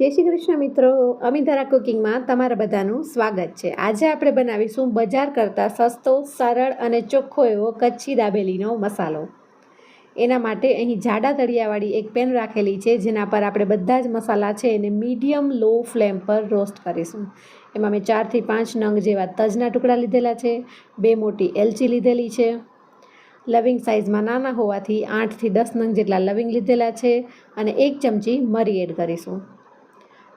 જય શ્રી કૃષ્ણ મિત્રો. અમિધારા કુકિંગમાં તમારા બધાનું સ્વાગત છે. આજે આપણે બનાવીશું બજાર કરતાં સસ્તો, સરળ અને ચોખ્ખો એવો કચ્છી દાબેલીનો મસાલો. એના માટે અહીં જાડા તળિયાવાળી એક પેન રાખેલી છે, જેના પર આપણે બધા જ મસાલા છે એને મીડિયમ લો ફ્લેમ પર રોસ્ટ કરીશું. એમાં મેં ચારથી પાંચ નંગ જેવા તજના ટુકડા લીધેલા છે, બે મોટી એલચી લીધેલી છે. લવિંગ સાઇઝમાં નાના હોવાથી આઠથી દસ નંગ જેટલા લવિંગ લીધેલા છે અને એક ચમચી મરી એડ કરીશું.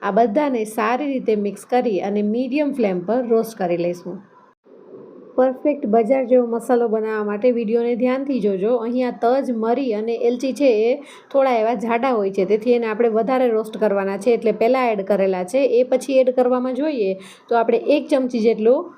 આ બધાને સારી રીતે મિક્સ કરી અને મીડિયમ ફ્લેમ પર રોસ્ટ કરી લઈશું. પરફેક્ટ બજાર જેવો મસાલો બનાવવા માટે વિડીયોને ધ્યાનથી જોજો. અહીંયા તજ, મરી અને એલચી છે એ થોડા એવા જાડા હોય છે, તેથી એને આપણે વધારે રોસ્ટ કરવાના છે. એટલે પહેલાં એડ કરેલા છે. એ પછી એડ કરવામાં જોઈએ તો આપણે એક ચમચી જેટલું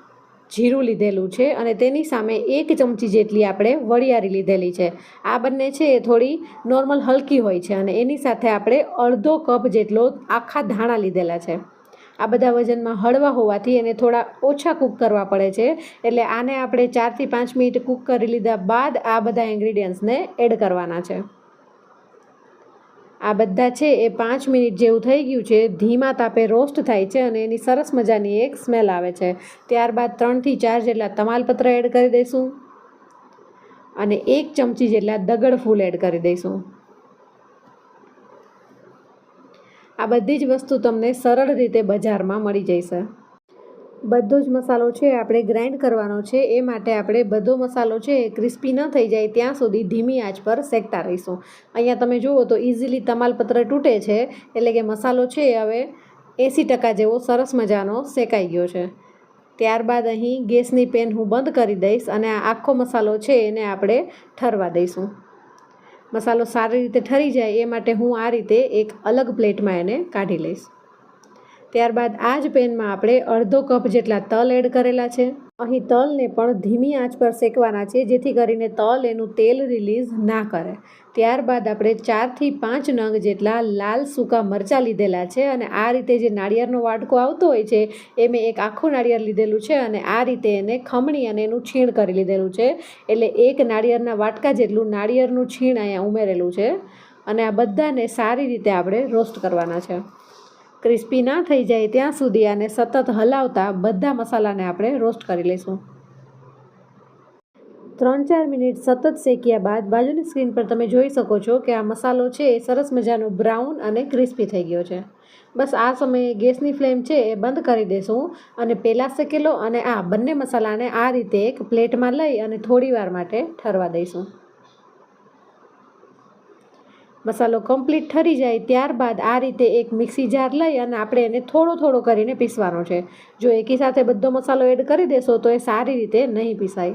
જીરું લીધેલું છે અને તેની સામે એક ચમચી જેટલી આપણે વરિયાળી લીધેલી છે. આ બંને છે એ થોડી નોર્મલ હલકી હોય છે અને એની સાથે આપણે અડધો કપ જેટલો આખા ધાણા લીધેલા છે. આ બધા વજનમાં હળવા હોવાથી એને થોડા ઓછા કૂક કરવા પડે છે. એટલે આને આપણે ચારથી પાંચ મિનિટ કૂક કરી લીધા બાદ આ બધા ઇન્ગ્રીડિયન્ટ્સને એડ કરવાના છે. આ બધા છે એ પાંચ મિનિટ જેવું થઈ ગયું છે. ધીમા તાપે રોસ્ટ થાય છે અને એની સરસ મજાની એક સ્મેલ આવે છે. ત્યારબાદ ત્રણથી ચાર જેટલા તમાલપત્ર એડ કરી દઈશું અને એક ચમચી જેટલા દગડ ફૂલ એડ કરી દઈશું. આ બધી જ વસ્તુ તમને સરળ રીતે બજારમાં મળી જશે બધો જ મસાલો છે આપણે ગ્રાઇન્ડ કરવાનો છે, એ માટે આપણે બધો મસાલો છે એ ક્રિસ્પી ન થઈ જાય ત્યાં સુધી ધીમી આંચ પર શેકતા રહીશું. અહીંયા તમે જુઓ તો ઇઝીલી તમાલપત્ર તૂટે છે, એટલે કે મસાલો છે એ હવે એંસી ટકા જેવો સરસ મજાનો શેકાઈ ગયો છે. ત્યારબાદ અહીં ગેસની પેન હું બંધ કરી દઈશ અને આખો મસાલો છે એને આપણે ઠરવા દઈશું. મસાલો સારી રીતે ઠરી જાય એ માટે હું આ રીતે એક અલગ પ્લેટમાં એને કાઢી લઈશ. ત્યારબાદ આ જ પેનમાં આપણે અડધો કપ જેટલા તલ એડ કરેલા છે. અહીં તલને પણ ધીમી આંચ પર શેકવાના છે, જેથી કરીને તલ એનું તેલ રિલીઝ ના કરે. ત્યારબાદ આપણે ચારથી પાંચ નંગ જેટલા લાલ સૂકા મરચાં લીધેલા છે અને આ રીતે જે નાળિયેરનો વાટકો આવતો હોય છે, એ મેં એક આખું નાળિયેર લીધેલું છે અને આ રીતે એને ખમણી અને એનું છીણ કરી લીધેલું છે. એટલે એક નાળિયેરના વાટકા જેટલું નાળિયેરનું છીણ અહીંયા ઉમેરેલું છે અને આ બધાને સારી રીતે આપણે રોસ્ટ કરવાના છે. ક્રિસ્પી ના થઈ જાય ત્યાં સુધી આને સતત હલાવતા બધા મસાલાને આપણે રોસ્ટ કરી લઈશું. ત્રણ ચાર મિનિટ સતત શેક્યા બાદ બાજુની સ્ક્રીન પર તમે જોઈ શકો છો કે આ મસાલો છે એ સરસ મજાનો બ્રાઉન અને ક્રિસ્પી થઈ ગયો છે. બસ આ સમયે ગેસની ફ્લેમ છે એ બંધ કરી દઈશું અને પહેલાં શેકેલો અને આ બંને મસાલાને આ રીતે એક પ્લેટમાં લઈ અને થોડી વાર માટે ઠરવા દઈશું. મસાલો કમ્પ્લીટ ઠરી જાય ત્યારબાદ આ રીતે એક મિક્સી જાર લઈ અને આપણે એને થોડો થોડો કરીને પીસવાનો છે. જો એકી સાથે બધો મસાલો એડ કરી દેશો તો એ સારી રીતે નહીં પીસાય.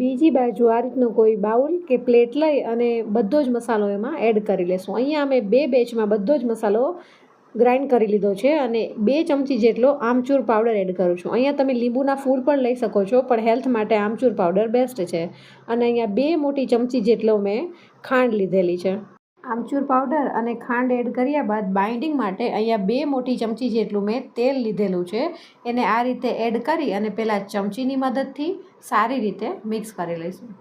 બીજી બાજુ આ રીતનું કોઈ બાઉલ કે પ્લેટ લઈ અને બધો જ મસાલો એમાં એડ કરી લેશું. અહીંયા અમે બે બેચમાં બધો જ મસાલો ગ્રાઇન્ડ કરી લીધો છે અને બે ચમચી જેટલો આમચૂર પાવડર એડ કરું છું. અહીંયા તમે લીંબુના ફૂલ પણ લઈ શકો છો, પણ હેલ્થ માટે આમચૂર પાવડર બેસ્ટ છે. અને અહીંયા બે મોટી ચમચી જેટલો મેં ખાંડ લીધેલી છે. આમચૂર પાવડર અને ખાંડ એડ કર્યા બાદ બાઇન્ડિંગ માટે અહીંયા બે મોટી ચમચી જેટલું મેં તેલ લીધેલું છે. એને આ રીતે એડ કરી અને પહેલાં ચમચીની મદદથી સારી રીતે મિક્સ કરી લઈશું.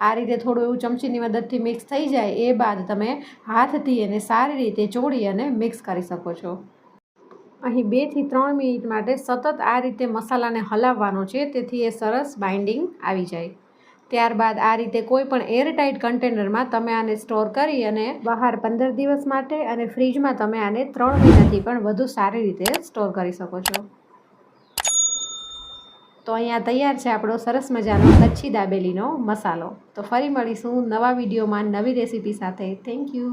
આ રીતે થોડું એવું ચમચીની મદદથી મિક્સ થઈ જાય એ બાદ તમે હાથથી એને સારી રીતે ચોળી અને મિક્સ કરી શકો છો. અહીં બેથી ત્રણ મિનિટ માટે સતત આ રીતે મસાલાને હલાવવાનો છે, તેથી એ સરસ બાઇન્ડિંગ આવી જાય. ત્યારબાદ આ રીતે કોઈ પણ એરટાઇટ કન્ટેનરમાં તમે આને સ્ટોર કરી અને બહાર પંદર દિવસ માટે અને ફ્રીજમાં તમે આને ત્રણ મહિનાથી પણ વધુ સારી રીતે સ્ટોર કરી શકો છો. તો અહીંયા તૈયાર છે આપણો સરસ મજાનો કચ્છી દાબેલીનો મસાલો. તો ફરી મળીશું નવા વિડીયોમાં નવી રેસીપી સાથે. Thank you